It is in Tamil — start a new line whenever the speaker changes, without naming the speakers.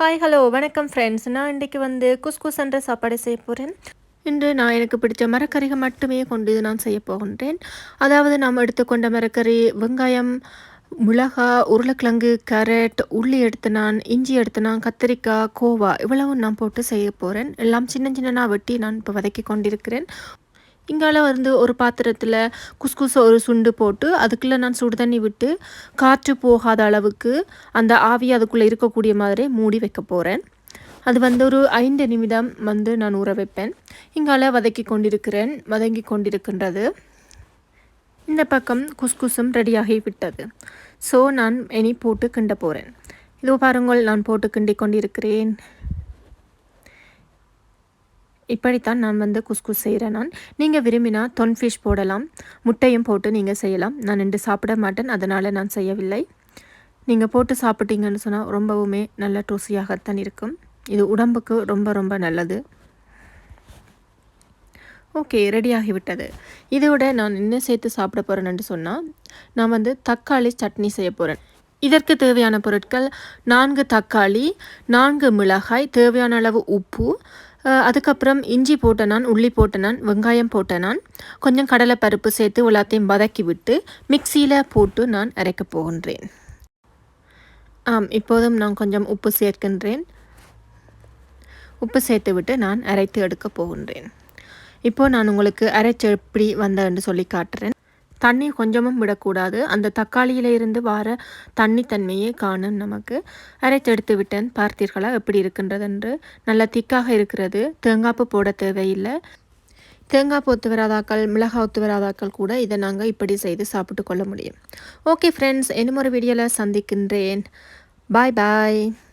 ஹாய் ஹலோ வணக்கம் ஃப்ரெண்ட்ஸ் நான் இன்றைக்கு வந்து குஸ்குஸ் என்ற சாப்பாடு செய்ய போகிறேன் இன்று நான் எனக்கு பிடிச்ச மரக்கறிகள் மட்டுமே கொண்டு இது நான் செய்ய போகின்றேன். அதாவது நாம் எடுத்துக்கொண்ட மரக்கறி வெங்காயம் மிளகா உருளைக்கிழங்கு கேரட் உள்ளி எடுத்து நான் இஞ்சி எடுத்து நான் கத்திரிக்காய் கோவா இவ்வளவும் நான் போட்டு செய்ய போகிறேன் எல்லாம் சின்ன சின்னனாக வெட்டி நான் இப்போ வதக்கி கொண்டிருக்கிறேன். இங்கால வந்து ஒரு பாத்திரத்தில் குஸ்குசை ஒரு சுண்டு போட்டு அதுக்குள்ளே நான் சுடு தண்ணி விட்டு காற்று போகாத அளவுக்கு அந்த ஆவி அதுக்குள்ளே இருக்கக்கூடிய மாதிரி மூடி வைக்க போகிறேன் அது வந்து ஒரு ஐந்து நிமிடம் வந்து நான் ஊற வைப்பேன். இங்கால வதக்கி கொண்டிருக்கிறேன் வதங்கி கொண்டிருக்கின்றது. இந்த பக்கம் குஸ்குஸும் ரெடியாகி விட்டது ஸோ நான் இனி போட்டு கிண்ட போகிறேன் இதோ பாருங்கள் நான் போட்டு கிண்டி கொண்டிருக்கிறேன். இப்படித்தான் நான் வந்து குஸ்குஸ் செய்கிறேன் நான். நீங்கள் விரும்பினா தொன் ஃபிஷ் போடலாம். முட்டையும் போட்டு நீங்கள் செய்யலாம். நான் ரெண்டு சாப்பிட மாட்டேன். அதனால் நான் செய்யவில்லை. நீங்கள் போட்டு சாப்பிட்டீங்கன்னு சொன்னால் ரொம்பவுமே நல்ல ருசியாகத்தான் இருக்கும். இது உடம்புக்கு ரொம்ப ரொம்ப நல்லது. ஓகே ரெடி ஆகிவிட்டது. இதோட நான் என்ன சேர்த்து சாப்பிட போகிறேன்னு சொன்னால் நான் வந்து தக்காளி சட்னி செய்ய போகிறேன் இதற்கு தேவையான பொருட்கள் நான்கு தக்காளி நான்கு மிளகாய் தேவையான அளவு உப்பு அதுக்கப்புறம் இஞ்சி போட்ட நான் உள்ளி போட்ட நான் வெங்காயம் போட்ட நான் கொஞ்சம் கடலைப்பருப்பு சேர்த்து எல்லாத்தையும் வதக்கி விட்டு மிக்சியில் போட்டு நான் அரைக்க போகின்றேன். ஆம் இப்போதும் நான் கொஞ்சம் உப்பு சேர்க்கின்றேன். உப்பு சேர்த்து விட்டு நான் அரைத்து எடுக்க போகின்றேன். இப்போது நான் உங்களுக்கு அரைச்சு எப்படி வந்தேன்னு சொல்லி காட்டுறேன். தண்ணி கொஞ்சமும் விடக்கூடாது. அந்த தக்காளியில் இருந்து வர தண்ணி தன்மையே காணும் நமக்கு. அரைத்தெடுத்து விட்டேன். பார்த்தீர்களா? எப்படி இருக்கின்றது என்று. நல்ல திக்காக இருக்கிறது. தேங்காய்ப்பு போட தேவையில்லை. தேங்காய் ஒத்து வராதாக்கள் மிளகாய் ஒத்து வராதாக்கள் கூட இதை நாங்கள் இப்படி செய்து சாப்பிட்டு கொள்ள முடியும். ஓகே ஃப்ரெண்ட்ஸ் இன்னும் ஒரு வீடியோவில் சந்திக்கின்றேன். பாய் பாய்